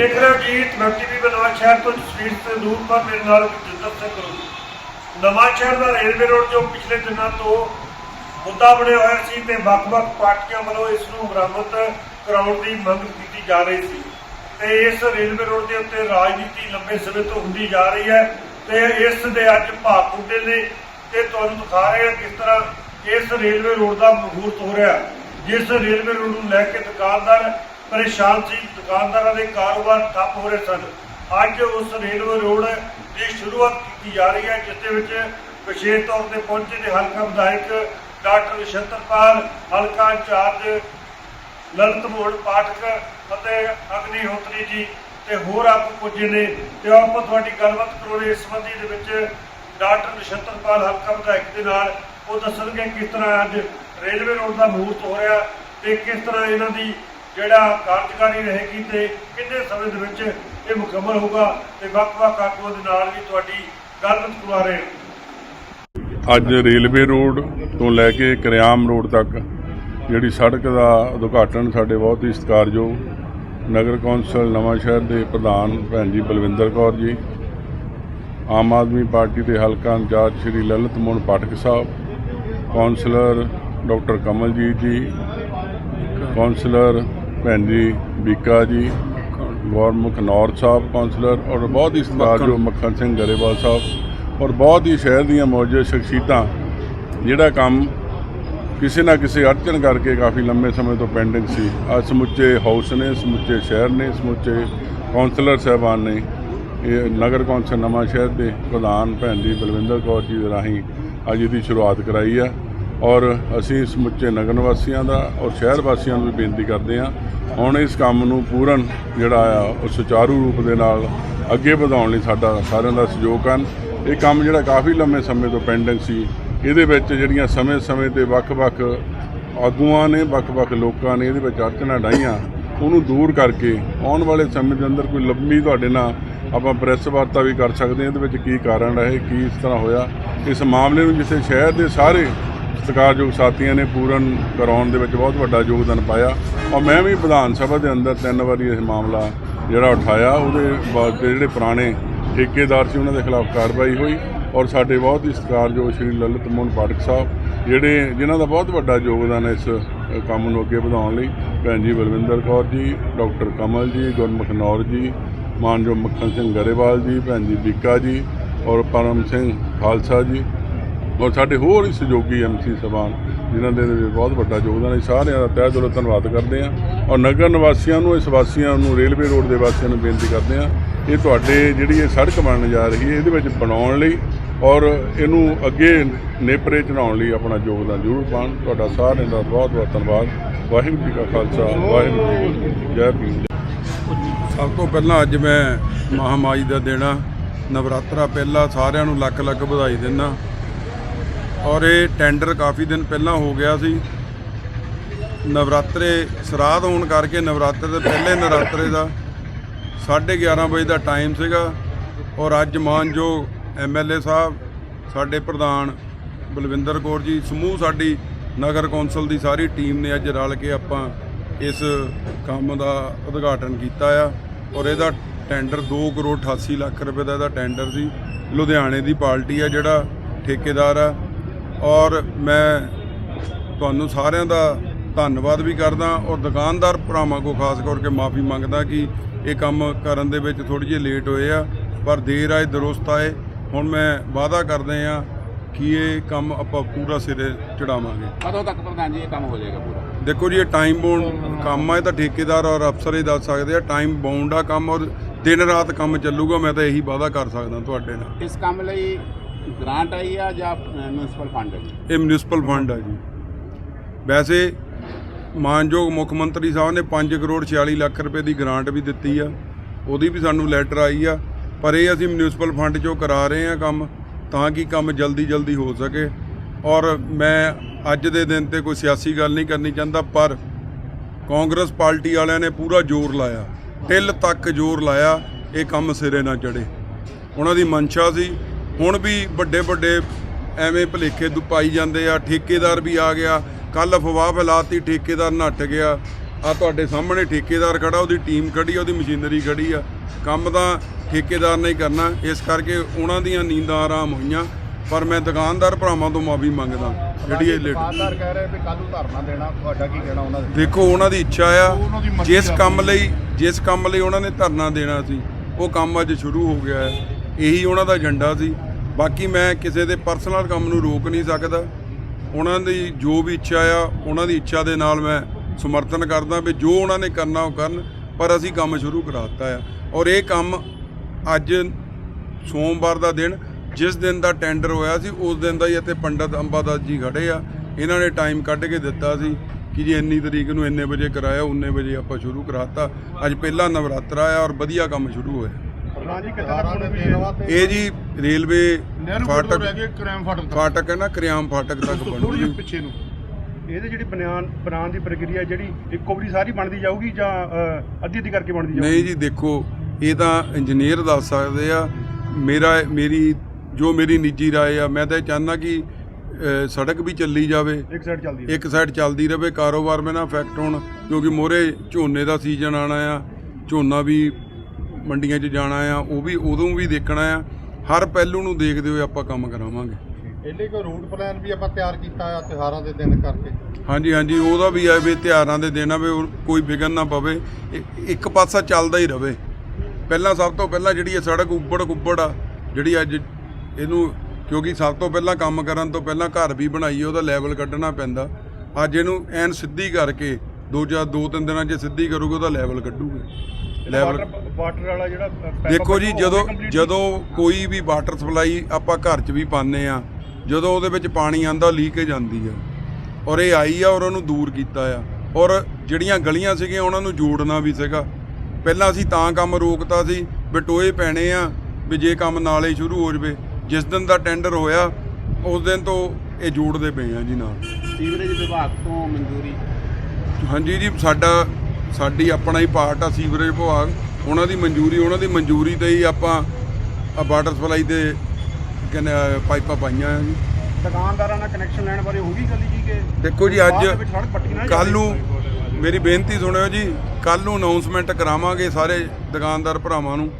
ਦੇਖ ਰਹੇ ਜੀ ਟਵੈਂਟੀ ਟੀਵੀ ਬਨਵਾ ਸ਼ਹਿਰ ਤੋਂ ਜਸਵੀਰ ਤੇ ਦੂਰ, ਪਰ ਮੇਰੇ ਨਾਲ ਜਿੰਦਰ ਸਿੰਘ ਕਰੋ ਨਵਾਂ ਸ਼ਹਿਰ ਦਾ ਰੇਲਵੇ ਰੋਡ ਜੋ ਪਿਛਲੇ ਦਿਨਾਂ ਤੋਂ ਮੁੱਦਾ ਬਣਿਆ ਹੋਇਆ ਸੀ ਤੇ ਵੱਖ-ਵੱਖ ਪਾਰਟੀਆਂ ਵੱਲੋਂ ਇਸ ਨੂੰ ਮੁਰੰਮਤ ਕਰਾਉਣ ਦੀ ਮੰਗ ਕੀਤੀ ਜਾ ਰਹੀ ਸੀ। ਤੇ ਇਸ ਰੇਲਵੇ ਰੋਡ ਦੇ ਉੱਤੇ ਰਾਜਨੀਤੀ ਲੰਬੇ ਸਮੇਂ ਤੋਂ ਹੁੰਦੀ ਜਾ ਰਹੀ ਹੈ ਤੇ ਇਸ ਦੇ ਅੱਜ ਭਾਗ ਪੁੱਡੇ ਨੇ। ਤੇ ਤੁਹਾਨੂੰ ਦਿਖਾ ਰਹੇ ਹਾਂ ਕਿਸ ਤਰ੍ਹਾਂ ਇਸ ਰੇਲਵੇ ਰੋਡ ਦਾ ਮਹੂਰਤ ਹੋ ਰਿਹਾ। ਜਿਸ ਰੇਲਵੇ ਰੋਡ ਨੂੰ ਲੈ ਕੇ ਦੁਕਾਨਦਾਰ ਪਰੇਸ਼ਾਨ ਸੀ ਦੁਕਾਨਦਾਰਾਂ ਦੇ ਕਾਰੋਬਾਰ ਠੱਪ ਹੋ ਰਹੇ ਸਨ। ਅੱਜ ਉਸ ਰੇਲਵੇ ਰੋਡ ਦੀ ਸ਼ੁਰੂਆਤ ਕੀਤੀ ਜਾ ਰਹੀ ਹੈ, ਜਿਸ ਦੇ ਵਿੱਚ ਵਿਸ਼ੇਸ਼ ਤੌਰ ਤੇ ਪਹੁੰਚੇ ਨੇ ਹਲਕਾ ਵਿਧਾਇਕ ਡਾਕਟਰ ਸ਼ੰਤਰਪਾਲ ਹਲਕਾ ਇੰਚਾਰਜ ਲਲਿਤ ਮੋਹਨ ਪਾਠਕ ਅਤੇ ਅਗਨੀ ਹੋਤਰੀ ਜੀ ਤੇ ਹੋਰ ਆਪ ਪੁੱਜੇ ਨੇ। ਤੇ ਆਪਾਂ ਤੁਹਾਡੀ ਗੱਲਬਾਤ ਕਰੋਗੇ ਇਸ ਸੰਬੰਧੀ ਦੇ ਵਿੱਚ ਡਾਕਟਰ ਨਛੱਤਰਪਾਲ ਹਲਕਾ ਵਿਧਾਇਕ ਦੇ ਨਾਲ ਉਹ ਦੱਸਣਗੇ ਕਿਸ ਤਰ੍ਹਾਂ ਅੱਜ ਰੇਲਵੇ ਰੋਡ ਦਾ ਮਹੂਰਤ ਹੋ ਰਿਹਾ ਤੇ ਕਿਸ ਤਰ੍ਹਾਂ ਇਹਨਾਂ ਦੀ ਜਿਹੜਾ ਕਾਰਜਕਾਰੀ ਰਹੇਗੀ ਤੇ ਕਿੰਨੇ ਸਮੇਂ ਦੇ ਵਿੱਚ ਇਹ ਮੁਕੰਮਲ ਹੋਊਗਾ ਤੇ ਵੱਖ-ਵੱਖ ਆਗੂਆਂ ਦੇ ਨਾਲ ਵੀ ਤੁਹਾਡੀ ਗੱਲਬਾਤ ਕਰਵਾ ਰਹੇ ਹਾਂ। ਅੱਜ ਰੇਲਵੇ ਰੋਡ ਤੋਂ ਲੈ ਕੇ ਕਰਿਆਮ ਰੋਡ ਤੱਕ ਜਿਹੜੀ ਸੜਕ ਦਾ ਉਦਘਾਟਨ ਸਾਡੇ ਬਹੁਤ ਹੀ ਸਤਿਕਾਰਯੋਗ ਨਗਰ ਕੌਂਸਲ ਨਵਾਂ ਸ਼ਹਿਰ ਦੇ ਪ੍ਰਧਾਨ ਭੈਣ ਜੀ ਬਲਵਿੰਦਰ ਕੌਰ ਜੀ, ਆਮ ਆਦਮੀ ਪਾਰਟੀ ਦੇ ਹਲਕਾ ਇੰਚਾਰਜ ਸ਼੍ਰੀ ਲਲਿਤ ਮੋਹਨ ਪਾਠਕ ਸਾਹਿਬ, councillor doctor Kamaljit ji, councillor ਭੈਣ ਜੀ ਬੀਕਾ ਜੀ ਗੌਰਮੁਖ ਨੌਰ ਸਾਹਿਬ ਕੌਂਸਲਰ ਔਰ ਬਹੁਤ ਹੀ ਸਤਿਕਾਰਯੋਗ ਮੱਖਣ। ਸਿੰਘ ਗਰੇਵਾਲ ਸਾਹਿਬ ਔਰ ਬਹੁਤ ਹੀ ਸ਼ਹਿਰ ਦੀਆਂ ਮੌਜੂਦ ਸ਼ਖਸੀਅਤਾਂ ਜਿਹੜਾ ਕੰਮ ਕਿਸੇ ਨਾ ਕਿਸੇ ਅੜਚਨ ਕਰਕੇ ਕਾਫੀ ਲੰਮੇ ਸਮੇਂ ਤੋਂ ਪੈਂਡਿੰਗ ਸੀ। ਅੱਜ ਸਮੁੱਚੇ ਹਾਊਸ ਨੇ ਸਮੁੱਚੇ ਸ਼ਹਿਰ ਨੇ ਸਮੁੱਚੇ ਕੌਂਸਲਰ ਸਾਹਿਬਾਨ ਨੇ। ਇਹ ਨਗਰ ਕੌਂਸਲ ਨਵਾਂ ਸ਼ਹਿਰ ਦੇ ਪ੍ਰਧਾਨ ਭੈਣ ਜੀ ਬਲਵਿੰਦਰ ਕੌਰ ਜੀ ਦੇ ਰਾਹੀਂ ਅੱਜ ਇਹਦੀ ਸ਼ੁਰੂਆਤ ਕਰਾਈ ਆ। ਔਰ ਅਸੀਂ ਸਮੁੱਚੇ ਨਗਰ ਨਿਵਾਸੀਆਂ ਦਾ ਔਰ ਸ਼ਹਿਰ ਵਾਸੀਆਂ ਨੂੰ ਵੀ ਬੇਨਤੀ ਕਰਦੇ ਹਾਂ, ਹੁਣ ਇਸ ਕੰਮ ਨੂੰ ਪੂਰਨ ਜਿਹੜਾ ਆ, ਉਹ ਸੁਚਾਰੂ ਰੂਪ ਦੇ ਨਾਲ ਅੱਗੇ ਵਧਾਉਣ ਲਈ ਸਾਡਾ ਸਾਰਿਆਂ ਦਾ ਸਹਿਯੋਗ ਹਨ ਇਹ ਕੰਮ ਜਿਹੜਾ ਕਾਫੀ ਲੰਮੇ ਸਮੇਂ ਤੋਂ ਪੈਂਡਿੰਗ ਸੀ, ਇਹਦੇ ਵਿੱਚ ਜਿਹੜੀਆਂ ਸਮੇਂ-ਸਮੇਂ ਤੇ ਵੱਖ-ਵੱਖ ਆਗੂਆਂ ਨੇ, ਵੱਖ-ਵੱਖ ਲੋਕਾਂ ਨੇ ਇਹਦੇ ਵਿੱਚ ਅੜਚਣਾਂ ਡਾਈਆਂ, ਉਹਨੂੰ ਦੂਰ ਕਰਕੇ ਆਉਣ ਵਾਲੇ ਸਮੇਂ ਦੇ ਅੰਦਰ ਕੋਈ ਲੰਮੀ ਤੁਹਾਡੇ ਨਾਲ ਆਪਾਂ ਪ੍ਰੈਸ ਵਾਰਤਾ ਵੀ ਕਰ ਸਕਦੇ ਹਾਂ, ਇਹਦੇ ਵਿੱਚ ਕੀ ਕਾਰਨ ਰਹੇ, ਕੀ ਇਸ ਤਰ੍ਹਾਂ ਹੋਇਆ। ਇਸ ਮਾਮਲੇ ਨੂੰ ਜਿੱਥੇ ਸ਼ਹਿਰ ਦੇ ਸਾਰੇ ਸਤਿਕਾਰਯੋਗ ਸਾਥੀਆਂ ਨੇ ਪੂਰਨ ਕਰਾਉਣ ਦੇ ਵਿੱਚ ਬਹੁਤ ਵੱਡਾ ਯੋਗਦਾਨ ਪਾਇਆ। ਔਰ ਮੈਂ ਵੀ ਵਿਧਾਨ ਸਭਾ ਦੇ ਅੰਦਰ ਤਿੰਨ ਵਾਰੀ ਇਹ ਮਾਮਲਾ ਜਿਹੜਾ ਉਠਾਇਆ। ਉਹਦੇ ਬਾਅਦ ਜਿਹੜੇ ਪੁਰਾਣੇ ਠੇਕੇਦਾਰ ਸੀ, ਉਹਨਾਂ ਦੇ ਖਿਲਾਫ ਕਾਰਵਾਈ ਹੋਈ। ਔਰ ਸਾਡੇ ਬਹੁਤ ਹੀ ਸਤਿਕਾਰਯੋਗ ਸ਼੍ਰੀ ਲਲਿਤ ਮੋਹਨ ਪਾਠਕ ਸਾਹਿਬ, ਜਿਹੜੇ ਜਿਨ੍ਹਾਂ ਦਾ ਬਹੁਤ ਵੱਡਾ ਯੋਗਦਾਨ ਹੈ ਇਸ ਕੰਮ ਨੂੰ ਅੱਗੇ ਵਧਾਉਣ ਲਈ। ਭੈਣ ਜੀ ਬਲਵਿੰਦਰ ਕੌਰ ਜੀ, ਡਾਕਟਰ ਕਮਲ ਜੀ, ਗੁਰਮੁਖ ਨੌਰ ਜੀ, ਮਾਨਯੋਗ ਮੱਖਣ ਸਿੰਘ ਗਰੇਵਾਲ ਜੀ, ਭੈਣ ਜੀ ਬੀਕਾ ਜੀ, ਔਰ ਪਰਮ ਸਿੰਘ ਖਾਲਸਾ ਜੀ। ਔਰ ਸਾਡੇ ਹੋਰ ਹੀ ਸਹਿਯੋਗੀ ਐਮਸੀ ਸਭਾਨ ਜਿਨ੍ਹਾਂ ਦੇ ਵੀ ਬਹੁਤ ਵੱਡਾ ਯੋਗਦਾਨ ਹੈ ਸਾਰਿਆਂ ਦਾ ਤਹਿ ਦਿਲੋਂ ਧੰਨਵਾਦ ਕਰਦੇ ਹਾਂ। ਔਰ ਨਗਰ ਨਿਵਾਸੀਆਂ ਨੂੰ, ਇਸ ਵਾਸੀਆਂ ਨੂੰ, ਰੇਲਵੇ ਰੋਡ ਦੇ ਵਾਸੀਆਂ ਨੂੰ ਬੇਨਤੀ ਕਰਦੇ ਹਾਂ, ਇਹ ਤੁਹਾਡੇ ਜਿਹੜੀ ਇਹ ਸੜਕ ਬਣਨ ਜਾ ਰਹੀ ਹੈ, ਇਹਦੇ ਵਿੱਚ ਬਣਾਉਣ ਲਈ ਔਰ ਇਹਨੂੰ ਅੱਗੇ ਨੇਪਰੇ ਚੜਾਉਣ ਲਈ ਆਪਣਾ ਯੋਗਦਾਨ ਜ਼ਰੂਰ ਪਾਉਣ। ਤੁਹਾਡਾ ਸਾਰਿਆਂ ਦਾ ਬਹੁਤ ਬਹੁਤ ਧੰਨਵਾਦ। ਵਾਹਿਗੁਰੂ ਜੀ ਕਾ ਖਾਲਸਾ, ਵਾਹਿਗੁਰੂ ਜੀ ਕੀ ਫਤਿਹ। ਜੈ ਭੀਮ। ਸਭ ਤੋਂ ਪਹਿਲਾਂ ਅੱਜ ਮੈਂ ਮਹਾਮਾਈ ਦਾ ਦੇਣਾ ਨਵਰਾਤਰਾ ਪਹਿਲਾ ਸਾਰਿਆਂ ਨੂੰ ਲੱਖ ਲੱਖ ਵਧਾਈ ਦਿੰਦਾ। ਔਰ ਇਹ ਟੈਂਡਰ ਕਾਫੀ ਦਿਨ ਪਹਿਲਾਂ ਹੋ ਗਿਆ ਸੀ। ਨਵਰਾਤਰੇ ਸਰਾਧ ਹੋਣ ਕਰਕੇ ਨਵਰਾਤਰੇ ਦੇ ਪਹਿਲੇ ਨਵਰਾਤਰੇ ਦਾ 11:30 ਵਜੇ ਦਾ ਟਾਈਮ ਸੀਗਾ। ਔਰ ਅੱਜ ਮਾਨਯੋਗ ਐਮਐਲਏ ਸਾਹਿਬ, ਸਾਡੇ ਪ੍ਰਧਾਨ ਬਲਵਿੰਦਰ ਕੌਰ ਜੀ, ਸਮੂਹ ਸਾਡੀ ਨਗਰ ਕੌਂਸਲ ਦੀ ਸਾਰੀ ਟੀਮ ਨੇ ਅੱਜ ਰਲ ਕੇ ਆਪਾਂ ਇਸ ਕੰਮ ਦਾ ਉਦਘਾਟਨ ਕੀਤਾ ਆ। ਔਰ ਇਹਦਾ ਟੈਂਡਰ 2 ਕਰੋੜ 88 ਲੱਖ ਰੁਪਏ ਦਾ ਇਹਦਾ ਟੈਂਡਰ ਸੀ। ਲੁਧਿਆਣੇ ਦੀ ਪਾਰਟੀ ਆ ਜਿਹੜਾ ਠੇਕੇਦਾਰ ਆ। ਔਰ ਮੈਂ ਤੁਹਾਨੂੰ ਸਾਰਿਆਂ ਦਾ ਧੰਨਵਾਦ ਵੀ ਕਰਦਾ ਔਰ ਦੁਕਾਨਦਾਰ ਭਰਾਵਾਂ ਕੋ ਖਾਸ ਕਰਕੇ ਮਾਫੀ ਮੰਗਦਾ ਕਿ ਇਹ ਕੰਮ ਕਰਨ ਦੇ ਵਿੱਚ ਥੋੜੀ ਜਿਹੀ ਲੇਟ ਹੋਏ ਆ ਪਰ ਦੇਰ ਆਏ ਦਰੁਸਤ ਆਏ। ਹੁਣ ਮੈਂ ਵਾਅਦਾ ਕਰਦੇ ਆ ਕਿ ਇਹ ਕੰਮ ਆਪਾਂ ਪੂਰਾ ਸਿਰੇ ਚੜਾਵਾਂਗੇ। ਕਦੋਂ ਤੱਕ ਪ੍ਰਧਾਨ ਜੀ ਇਹ ਕੰਮ ਹੋ ਜਾਏਗਾ ਪੂਰਾ? ਦੇਖੋ ਜੀ ਇਹ ਟਾਈਮ ਬਾਉਂਡ ਕੰਮ ਆ ਇਹ ਤਾਂ ਠੇਕੇਦਾਰ ਔਰ ਅਫਸਰ ਹੀ ਦੱਸ ਸਕਦੇ ਆ ਟਾਈਮ ਬਾਉਂਡ ਆ ਕੰਮ ਔਰ ਦਿਨ ਰਾਤ ਕੰਮ ਚੱਲੂਗਾ ਮੈਂ ਤਾਂ ਇਹੀ ਵਾਅਦਾ ਕਰ ਸਕਦਾ ਤੁਹਾਡੇ ਨਾਲ। ਇਸ ਕੰਮ ਲਈ ਗ੍ਰਾਂਟ ਆਈ ਆ ਜਾਂ ਮਿਊਨਿਸਪਲ ਫੰਡ ਹੈ ਇਹ ਮਿਊਨਿਸਪਲ ਫੰਡ ਆ ਜੀ। ਵੈਸੇ ਮਾਨਯੋਗ ਮੁੱਖ ਮੰਤਰੀ ਸਾਹਿਬ ਨੇ 5 ਕਰੋੜ 46 ਲੱਖ ਰੁਪਏ ਦੀ ਗ੍ਰਾਂਟ ਵੀ ਦਿੱਤੀ ਆ। ਉਹਦੀ ਵੀ ਸਾਨੂੰ ਲੈਟਰ ਆਈ ਆ। ਪਰ ਇਹ ਅਸੀਂ ਮਿਊਨਿਸਪਲ ਫੰਡ ਚੋਂ ਕਰਾ ਰਹੇ ਆ ਕੰਮ, ਤਾਂ ਕਿ ਕੰਮ ਜਲਦੀ ਜਲਦੀ ਹੋ ਸਕੇ। ਔਰ ਮੈਂ ਅੱਜ ਦੇ ਦਿਨ ਤੇ ਕੋਈ ਸਿਆਸੀ ਗੱਲ ਨਹੀਂ ਕਰਨੀ ਚਾਹੁੰਦਾ, ਪਰ ਕਾਂਗਰਸ ਪਾਰਟੀ ਵਾਲਿਆਂ ਨੇ ਪੂਰਾ ਜ਼ੋਰ ਲਾਇਆ। ਟਿੱਲ ਤੱਕ ਜ਼ੋਰ ਲਾਇਆ, ਇਹ ਕੰਮ ਸਿਰੇ ਨਾ ਚੜੇ ਉਹਨਾਂ ਦੀ ਮਨਸ਼ਾ ਸੀ। ਹੁਣ ਵੀ ਵੱਡੇ ਵੱਡੇ ਐਵੇਂ ਭਲੇਖੇ ਦੁਪਾਈ ਜਾਂਦੇ ਆ ਠੇਕੇਦਾਰ ਵੀ ਆ ਗਿਆ। ਕੱਲ ਅਫਵਾਹ ਫੈਲਾਤੀ ਠੇਕੇਦਾਰ ਨੱਠ ਗਿਆ। ਆ ਤੁਹਾਡੇ ਸਾਹਮਣੇ ਠੇਕੇਦਾਰ ਖੜਾ ਉਹਦੀ ਟੀਮ ਖੜੀ ਆ ਉਹਦੀ ਮਸ਼ੀਨਰੀ ਖੜੀ ਆ। ਕੰਮ ਤਾਂ ਠੇਕੇਦਾਰ ਨੇ ਕਰਨਾ। ਇਸ ਕਰਕੇ ਉਹਨਾਂ ਦੀਆਂ ਨੀਂਦਾਂ ਆਰਾਮ ਹੋਈਆਂ। ਪਰ ਮੈਂ ਦੁਕਾਨਦਾਰ ਭਰਾਵਾਂ ਤੋਂ ਮਾਫੀ ਮੰਗਦਾ ਜਿਹੜੀ ਇਹ ਲੇਟ ਦੁਕਾਨਦਾਰ ਕਹਿ ਰਹੇ ਵੀ ਕੱਲ ਨੂੰ ਧਰਨਾ ਦੇਣਾ ਤੁਹਾਡਾ ਕੀ ਕਹਿਣਾ ਉਹਨਾਂ ਦੇ? ਦੇਖੋ ਉਹਨਾਂ ਦੀ ਇੱਛਾ ਆ। ਜਿਸ। ਕੰਮ ਲਈ ਜਿਸ ਕੰਮ ਲਈ ਉਹਨਾਂ ਨੇ ਧਰਨਾ ਦੇਣਾ ਸੀ ਉਹ ਕੰਮ ਅੱਜ ਸ਼ੁਰੂ ਹੋ ਗਿਆ ਹੈ। ਇਹੀ ਉਹਨਾਂ ਦਾ ਏਜੰਡਾ ਸੀ। ਬਾਕੀ ਮੈਂ ਕਿਸੇ ਦੇ ਪਰਸਨਲ ਕੰਮ ਨੂੰ ਰੋਕ ਨਹੀਂ ਸਕਦਾ। ਉਹਨਾਂ ਦੀ ਜੋ ਵੀ ਇੱਛਾ ਆ, ਉਹਨਾਂ ਦੀ ਇੱਛਾ ਦੇ ਨਾਲ ਮੈਂ ਸਮਰਥਨ ਕਰਦਾ ਵੀ ਜੋ ਉਹਨਾਂ ਨੇ ਕਰਨਾ ਉਹ ਕਰਨ, ਪਰ ਅਸੀਂ ਕੰਮ ਸ਼ੁਰੂ ਕਰਾ ਦਿੱਤਾ ਆ। ਔਰ ਇਹ ਕੰਮ ਅੱਜ ਸੋਮਵਾਰ ਦਾ ਦਿਨ, ਜਿਸ ਦਿਨ ਦਾ ਟੈਂਡਰ ਹੋਇਆ ਸੀ, ਉਸ ਦਿਨ ਦਾ ਹੀ ਇੱਥੇ ਪੰਡਤ ਅੰਬਾਦਾਸ ਜੀ ਖੜੇ ਆ। ਇਹਨਾਂ ਨੇ ਟਾਈਮ ਕੱਢ ਕੇ ਦਿੱਤਾ ਸੀ ਕਿ ਜੀ ਇੰਨੀ ਤਰੀਕ ਨੂੰ ਇੰਨੇ ਵਜੇ ਕਰਾਇਆ, ਉਨੇ ਵਜੇ ਆਪਾਂ ਸ਼ੁਰੂ ਕਰਾਤਾ। ਅੱਜ ਪਹਿਲਾ ਨਵਰਾਤਰਾ ਆ ਔਰ ਵਧੀਆ ਕੰਮ ਸ਼ੁਰੂ ਹੋਇਆ। ਇਹ ਜੀ ਰੇਲਵੇ ਫਾਟਕ ਫਾਟਕ ਰਹਿ ਹੈ ਨਾ ਕਰਿਆਮ ਫਾਟਕ ਤੱਕ ਬਣੂਗੀ ਪਿੱਛੇ ਨੂੰ। ਇਹਦੇ ਜਿਹੜੀ ਬਨਾਨ ਬਣਾਉਣ ਦੀ ਪ੍ਰਕਿਰਿਆ ਜਿਹੜੀ ਇੱਕੋ ਵਾਰੀ ਸਾਰੀ ਬਣਦੀ ਜਾਊਗੀ ਜਾਂ ਅੱਧੀ ਅੱਧੀ ਕਰਕੇ ਬਣਦੀ ਜਾਊਗੀ? ਨਹੀਂ ਜੀ ਦੇਖੋ ਇਹ ਤਾਂ ਇੰਜੀਨੀਅਰ ਦੱਸ ਸਕਦੇ ਆ। ਮੇਰਾ ਮੇਰੀ ਜੋ ਮੇਰੀ ਨਿੱਜੀ ਰਾਏ ਆ ਮੈਂ ਤਾਂ ਇਹ ਚਾਹੁੰਦਾ ਕਿ ਸੜਕ ਵੀ ਚੱਲੀ ਜਾਵੇ। ਇੱਕ ਸਾਈਡ ਚੱਲਦੀ ਹੈ ਇੱਕ ਸਾਈਡ ਚੱਲਦੀ ਰਵੇ ਕਾਰੋਬਾਰ ਮੇ ਨਾ ਇਫੈਕਟ ਹੋਣ ਕਿਉਂਕਿ ਮੋਰੇ ਝੋਨੇ ਦਾ ਸੀਜ਼ਨ ਆਣਾ ਆ। ਝੋਨਾ ਵੀ ਮੰਡੀਆਂ 'ਚ ਜਾਣਾ ਆ ਉਹ ਵੀ ਉਦੋਂ ਵੀ ਦੇਖਣਾ ਆ। ਹਰ ਪਹਿਲੂ ਨੂੰ ਦੇਖਦੇ ਹੋਏ ਆਪਾਂ ਕੰਮ ਕਰਾਵਾਂਗੇ। ਇਹਦੇ ਕੋਈ ਰੂਟ ਪਲਾਨ ਵੀ ਆਪਾਂ ਤਿਆਰ ਕੀਤਾ ਆ ਤਿਉਹਾਰਾਂ ਦੇ ਦਿਨ ਕਰਕੇ? ਹਾਂਜੀ ਹਾਂਜੀ ਉਹਦਾ ਵੀ ਆ ਵੀ ਤਿਉਹਾਰਾਂ ਦੇ ਦਿਨ ਆ ਵੀ ਕੋਈ ਵਿਗਨ ਨਾ ਪਵੇ। ਇੱਕ ਪਾਸਾ ਚੱਲਦਾ ਹੀ ਰਵੇ। ਪਹਿਲਾਂ ਸਭ ਤੋਂ ਪਹਿਲਾਂ ਜਿਹੜੀ ਇਹ ਸੜਕ ਉੱਬੜ ਕੁੱਬੜ ਆ ਜਿਹੜੀ ਅੱਜ ਇਹਨੂੰ ਕਿਉਂਕਿ ਸਭ ਤੋਂ ਪਹਿਲਾਂ ਕੰਮ ਕਰਨ ਤੋਂ ਪਹਿਲਾਂ ਘਰ ਵੀ ਬਣਾਈਏ ਉਹਦਾ ਲੈਵਲ ਕੱਢਣਾ ਪੈਂਦਾ। ਅੱਜ ਇਹਨੂੰ ਐਨ ਸਿੱਧੀ ਕਰਕੇ ਦੋ ਜਾਂ ਦੋ ਤਿੰਨ ਦਿਨਾਂ 'ਚ ਸਿੱਧੀ ਕਰੂਗੇ ਉਹਦਾ ਲੈਵਲ ਕੱਢੂਗੇ। ਲੈਵਲ ਵਾਟਰ ਵਾਲਾ ਜਿਹੜਾ ਦੇਖੋ ਜੀ ਜਦੋਂ ਜਦੋਂ ਕੋਈ ਵੀ ਵਾਟਰ ਸਪਲਾਈ ਆਪਾਂ ਘਰ 'ਚ ਵੀ ਪਾਉਂਦੇ ਆ ਜਦੋਂ ਉਹਦੇ ਵਿੱਚ ਪਾਣੀ ਆਂਦਾ ਲੀਕੇਜ ਆਂਦੀ ਆ। ਔਰ ਇਹ ਆਈ ਆ ਔਰ ਉਹਨੂੰ ਦੂਰ ਕੀਤਾ ਆ। ਔਰ ਜਿਹੜੀਆਂ ਗਲੀਆਂ ਸੀਗੀਆਂ ਉਹਨਾਂ ਨੂੰ ਜੋੜਨਾ ਵੀ ਸੀਗਾ। ਪਹਿਲਾਂ ਅਸੀਂ ਤਾਂ ਕੰਮ ਰੋਕਤਾ ਸੀ ਵੀ ਟੋਏ ਪੈਣੇ ਆ ਵੀ ਜੇ ਕੰਮ ਨਾਲੇ ਸ਼ੁਰੂ ਹੋ ਜਵੇ। ਜਿਸ ਦਿਨ ਦਾ ਟੈਂਡਰ ਹੋਇਆ ਉਸ ਦਿਨ ਤੋਂ ਇਹ ਜੋੜਦੇ ਪਏ ਆ ਜੀ ਨਾਲ। ਸੀਵਰੇਜ ਵਿਭਾਗ ਤੋਂ ਮਨਜ਼ੂਰੀ ਹਾਂਜੀ ਜੀ ਸਾਡਾ ਸਾਡੀ ਆਪਣਾ ਹੀ ਪਾਰਟ ਆ ਸੀਵਰੇਜ ਵਿਭਾਗ। ਉਹਨਾਂ ਦੀ ਮਨਜ਼ੂਰੀ ਉਹਨਾਂ ਦੀ ਮਨਜ਼ੂਰੀ ਤੇ ਹੀ ਆਪਾਂ ਆ ਵਾਟਰ ਸਪਲਾਈ ਦੇ ਕਹਿੰਦੇ ਆ, ਪਾਈਪਾਂ ਪਾਈਆਂ ਆ ਜੀ। ਦੁਕਾਨਦਾਰਾਂ ਨਾਲ ਕਨੈਕਸ਼ਨ ਲੈਣ ਬਾਰੇ ਹੋਗੀ ਗੱਲ ਜੀ ਕਿ ਦੇਖੋ ਜੀ ਬਾਅਦ ਦੇ ਅੱਜ ਵਿੱਚ ਸੜਕ ਪੱਟੀ ਨਾ ਕੱਲ। ਨੂੰ ਮੇਰੀ ਬੇਨਤੀ ਸੁਣਿਓ ਜੀ ਕੱਲ ਨੂੰ ਅਨਾਉਂਸਮੈਂਟ ਕਰਾਵਾਂਗੇ ਸਾਰੇ ਦੁਕਾਨਦਾਰ ਭਰਾਵਾਂ ਨੂੰ।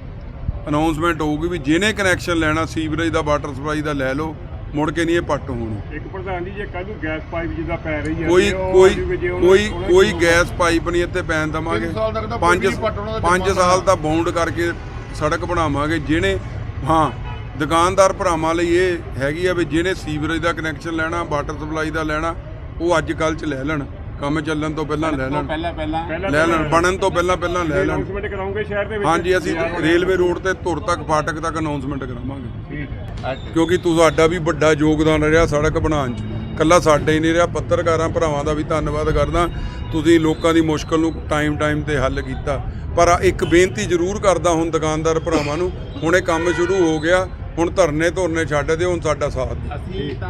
ਅਨਾਉਂਸਮੈਂਟ ਹੋਊਗੀ ਵੀ ਜਿਹਨੇ ਕਨੈਕਸ਼ਨ ਲੈਣਾ ਸੀਵਰੇਜ ਦਾ ਵਾਟਰ ਸਪਲਾਈ ਦਾ ਲੈ ਲਓ। ਮੁੜ ਕੇ ਨਹੀਂ ਇਹ ਪੱਟ ਹੋਣੀ। ਇੱਕ ਪ੍ਰਧਾਨ ਜੀ ਜੇ ਕੱਲ ਨੂੰ ਗੈਸ ਪਾਈਪ ਜਿੱਦਾਂ ਪੈ ਰਹੀ ਹੈ ਕੋਈ ਕੋਈ ਕੋਈ ਦੀ ਕੋਈ ਗੈਸ ਪਾਈਪ ਨਹੀਂ ਇੱਥੇ ਪੈਣ ਦਵਾਂਗੇ। ਤਿੰਨ ਸਾਲ ਤੱਕ ਤਾਂ ਪੰਜ ਕੋਈ ਵੀ ਪੱਟ ਉਹਨਾਂ ਦਾ ਪੰਜ ਜੁਰਮਾਨਾ ਸਾਲ ਤਾਂ ਬਾਉਂਡ ਕਰਕੇ ਸੜਕ ਬਣਾਵਾਂਗੇ ਜਿਹਨੇ ਹਾਂ ਦੁਕਾਨਦਾਰ ਭਰਾਵਾਂ ਲਈ ਇਹ ਹੈਗੀ ਆ ਵੀ ਜਿਹਨੇ ਸੀਵਰੇਜ ਦਾ ਕਨੈਕਸ਼ਨ ਲੈਣਾ ਵਾਟਰ ਸਪਲਾਈ ਦਾ ਲੈਣਾ ਉਹ ਅੱਜ ਕੱਲ ਚ ਲੈ ਲੈਣ। ਕੰਮ ਚੱਲਣ ਤੋਂ ਪਹਿਲਾਂ ਲੈ ਲੈਣ। ਪਹਿਲਾਂ ਪਹਿਲਾਂ। ਲੈ ਲੈਣ ਬਣਨ ਤੋਂ ਪਹਿਲਾਂ ਪਹਿਲਾਂ ਲੈ ਲੈਣ। ਅਨਾਉਂਸਮੈਂਟ ਕਰਾਉਂਗੇ ਸ਼ਹਿਰ ਦੇ ਵਿੱਚ। ਹਾਂਜੀ ਅਸੀਂ ਰੇਲਵੇ ਰੋਡ ਤੇ ਧੁਰ ਤੱਕ ਫਾਟਕ ਤੱਕ ਅਨਾਉਂਸਮੈਂਟ ਕਰਾਵਾਂਗੇ। ਠੀਕ ਹੈ। ਕਿਉਂਕਿ ਤੁਹਾਡਾ ਵੀ ਵੱਡਾ ਯੋਗਦਾਨ ਰਿਹਾ ਸੜਕ ਬਣਾਉਣ 'ਚ। ਕੱਲਾ ਸਾਡਾ ਹੀ ਨਹੀਂ ਰਿਹਾ ਪੱਤਰਕਾਰਾਂ ਭਰਾਵਾਂ ਦਾ ਵੀ ਧੰਨਵਾਦ ਕਰਦਾ। ਤੁਸੀਂ ਲੋਕਾਂ ਦੀ ਮੁਸ਼ਕਲ ਨੂੰ ਟਾਈਮ ਟਾਈਮ ਤੇ ਹੱਲ ਕੀਤਾ। ਪਰ ਇੱਕ ਬੇਨਤੀ ਜ਼ਰੂਰ ਕਰਦਾ ਹੁਣ ਦੁਕਾਨਦਾਰ ਭਰਾਵਾਂ ਨੂੰ ਹੁਣ ਇਹ ਕੰਮ ਸ਼ੁਰੂ ਹੋ ਗਿਆ ਹੁਣ ਧਰਨੇ ਧੁਰਨੇ ਛੱਡ ਦਿਓ ਹੁਣ ਸਾਡਾ ਸਾਥ ਅਸੀਂ ਤਾਂ